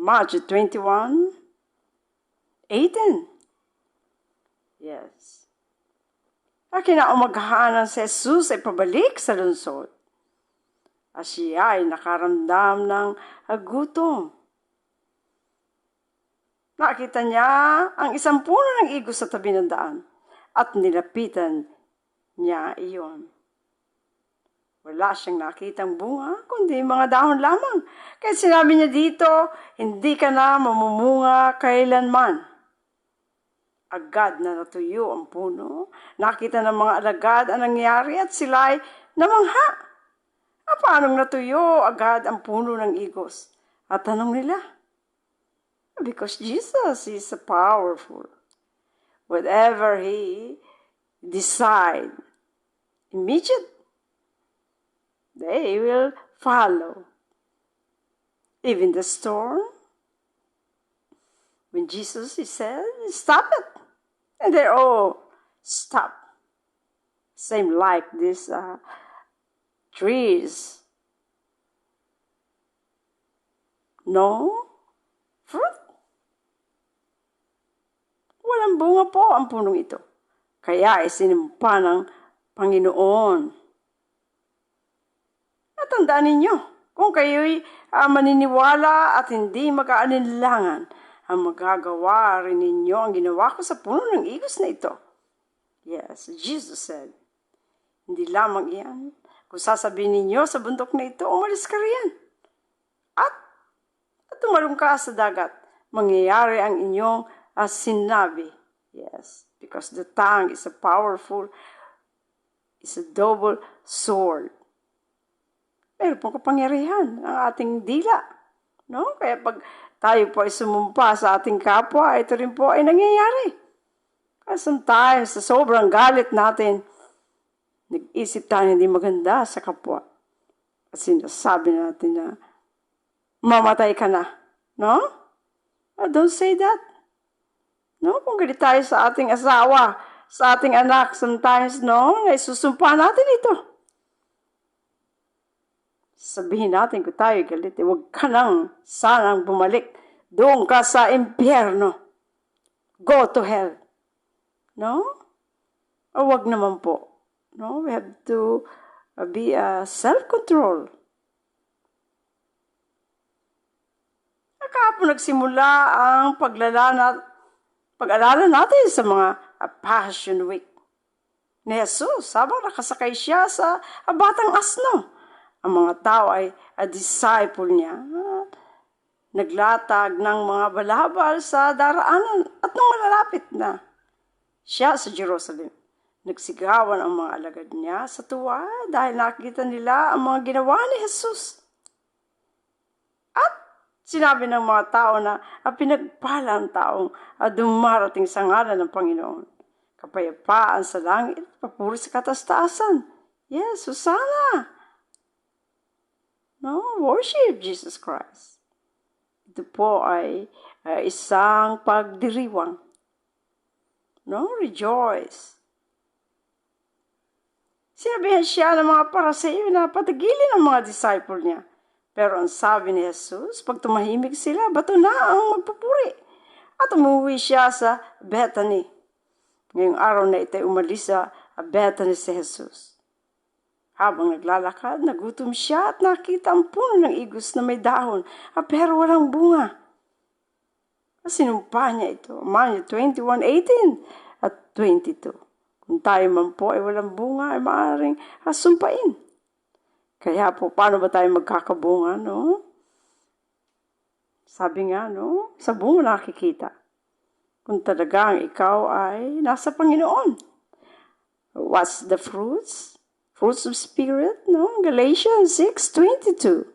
Matthew 21, 18. Yes. At kinaumagahan si Jesus ay pabalik sa lungsod. At siya ay nakaramdam ng gutom. Nakita niya ang isang puno ng igos sa tabi ng daan at nilapitan niya iyon. Wala siyang nakitang bunga, kundi mga dahon lamang. Kaya sinabi niya dito, hindi ka na mamumunga kailanman. Agad na natuyo ang puno. Nakita ng mga alagad ang nangyari at sila ay namangha. Ah, paano natuyo agad ang puno ng igos? At tanong nila, because Jesus is powerful. Whatever He decide, immediate they will follow. Even the storm, when Jesus he said, stop it. And they all stop. Same like these uh, trees. No fruit. Walang bunga po ang punong ito. Kaya isinimpa ng Panginoon Natandaan ninyo, kung kayo'y uh, maniniwala at hindi mag-aalinlangan, ang magagawa rin ninyo ang ginawa ko sa puno ng igos na ito. Yes, Jesus said, hindi lamang iyan. Kung sasabihin ninyo sa bundok na ito, umalis ka riyan. At, at tumalong ka sa dagat, mangyayari ang inyong uh, sinabi. Yes, because the tongue is a powerful, is a double sword meron pong kapangyarihan ang ating dila. No? Kaya pag tayo po ay sumumpa sa ating kapwa, ito rin po ay nangyayari. Sometimes, sa sobrang galit natin, nag-isip tayo hindi maganda sa kapwa. At sinasabi natin na, mamatay ka na. No? Oh, don't say that. No? Kung galit tayo sa ating asawa, sa ating anak, sometimes, no, ay susumpa natin ito sabihin natin kung tayo galit, eh, huwag ka nang sanang bumalik. Doon ka sa impyerno. Go to hell. No? O wag naman po. No? We have to uh, be uh, self-control. Kahapon nagsimula ang paglalana, pag-alala natin sa mga uh, Passion Week ni Jesus habang nakasakay siya sa uh, batang asno ang mga tao ay a disciple niya. Naglatag ng mga balabal sa daraanan at nung malalapit na siya sa Jerusalem. Nagsigawan ang mga alagad niya sa tuwa dahil nakita nila ang mga ginawa ni Jesus. At sinabi ng mga tao na ang pinagpala ang taong dumarating sa ngalan ng Panginoon. Kapayapaan sa langit, papuri sa katastasan. Yes, Susana! Worship Jesus Christ. Ito po ay uh, isang pagdiriwang. No, rejoice. Sinabihan siya ng mga paraseyo na patagilin ang mga disciple niya. Pero ang sabi ni Jesus, pag tumahimik sila, bato na ang magpupuri. At umuwi siya sa Bethany. Ngayong araw na ito, umalis sa Bethany si Jesus. Habang naglalakad, nagutom siya at nakita ang puno ng igos na may dahon, ah, pero walang bunga. Sinumpa niya ito. Manya 21.18 at 22. Kung tayo man po ay walang bunga, ay maaaring asumpain. Kaya po, paano ba tayo magkakabunga, no? Sabi nga, no? Sa bunga nakikita. Kung talagang ikaw ay nasa Panginoon. What's the fruits? Fruits of spirit, no? Galatians 6:22.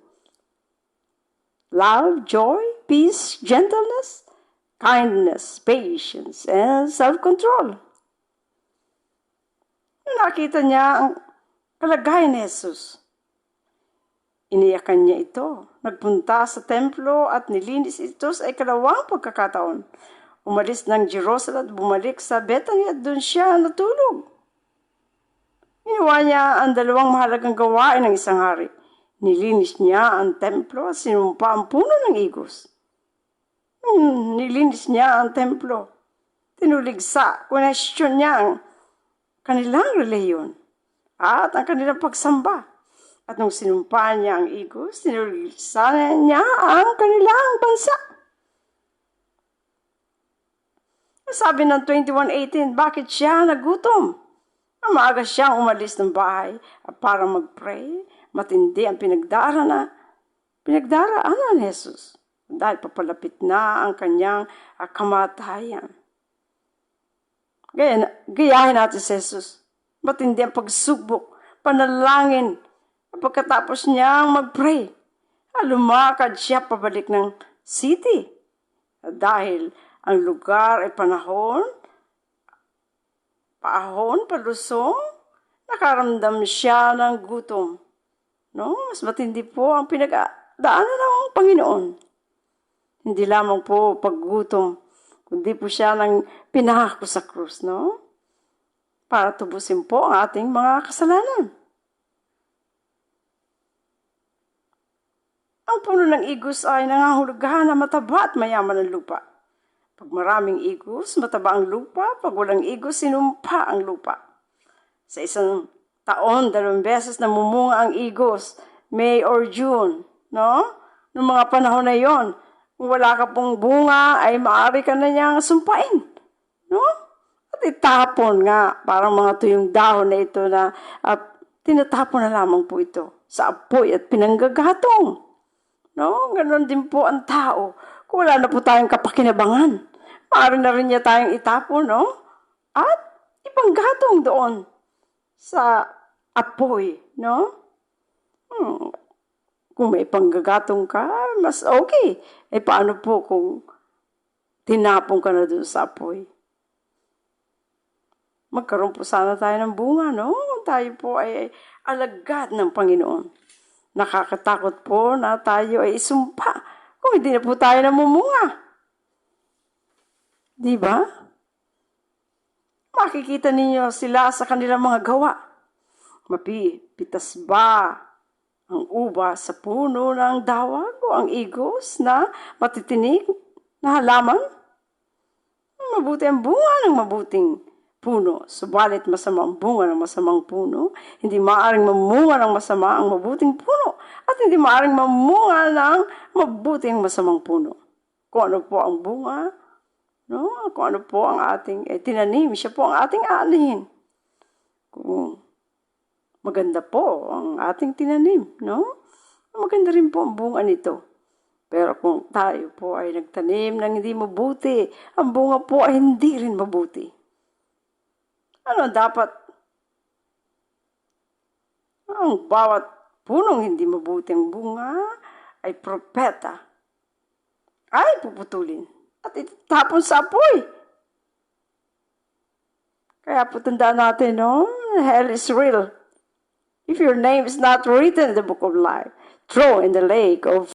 Love, joy, peace, gentleness, kindness, patience, and self-control. Nakita niya ang kalagayan ni Jesus. Iniyakan niya ito. Nagpunta sa templo at nilinis ito sa ikalawang pagkakataon. Umalis ng Jerusalem at bumalik sa Bethany at doon siya natulog. Ginawa niya ang dalawang mahalagang gawain ng isang hari. Nilinis niya ang templo at sinumpa ang puno ng igos. Nung nilinis niya ang templo, tinuligsa, question niya ang kanilang reliyon at ang kanilang pagsamba. At nung sinumpa niya ang igos, tinuligsa niya ang kanilang bansa. Sabi ng 21.18, bakit siya nagutom? Amaga siyang umalis ng bahay para mag-pray. Matindi ang pinagdarana, pinagdaraanan ni Jesus dahil papalapit na ang kanyang ah, kamatayan. Gaya, gayahin natin si Jesus. Matindi ang pagsubok, panalangin. Pagkatapos niyang mag-pray, ah, lumakad siya pabalik ng city. Dahil ang lugar ay panahon, paahon, palusong, nakaramdam siya ng gutom. No? Mas matindi po ang pinagdaanan ng Panginoon. Hindi lamang po paggutom, kundi po siya nang pinahako sa krus, no? Para tubusin po ang ating mga kasalanan. Ang puno ng igos ay nangangahulugan na mataba at mayaman ang lupa. Pag maraming igos, mataba ang lupa. Pag walang igos, sinumpa ang lupa. Sa isang taon, dalawang beses namumunga ang igos, May or June, no? Noong mga panahon na yon, kung wala ka pong bunga, ay maaari ka na niyang sumpain, no? At itapon nga, parang mga tuyong dahon na ito na uh, tinatapon na lamang po ito sa apoy at pinanggagatong. No? Ganon din po ang tao wala na po tayong kapakinabangan, maaari na rin niya tayong itapon, no? At ipanggatong doon sa apoy, no? Hmm. Kung may panggagatong ka, mas okay. Eh, paano po kung tinapon ka na doon sa apoy? Magkaroon po sana tayo ng bunga, no? Tayo po ay alagad ng Panginoon. Nakakatakot po na tayo ay isumpa kung hindi na po tayo namumunga. Di ba? Makikita ninyo sila sa kanilang mga gawa. Mapipitas ba ang uba sa puno ng dawag o ang igos na matitinig na halaman? Mabuti ang bunga ng mabuting puno, subalit masama ang bunga ng masamang puno, hindi maaring mamunga ng masama ang mabuting puno, at hindi maaring mamunga ng mabuting masamang puno. Kung ano po ang bunga, no? kung ano po ang ating eh, tinanim, siya po ang ating aanihin. Kung maganda po ang ating tinanim, no? maganda rin po ang bunga nito. Pero kung tayo po ay nagtanim ng hindi mabuti, ang bunga po ay hindi rin mabuti. Ano dapat? Ang bawat punong hindi mabuting bunga ay propeta ay puputulin at itapon sa apoy. Kaya po natin, no? Hell is real. If your name is not written in the book of life, throw in the lake of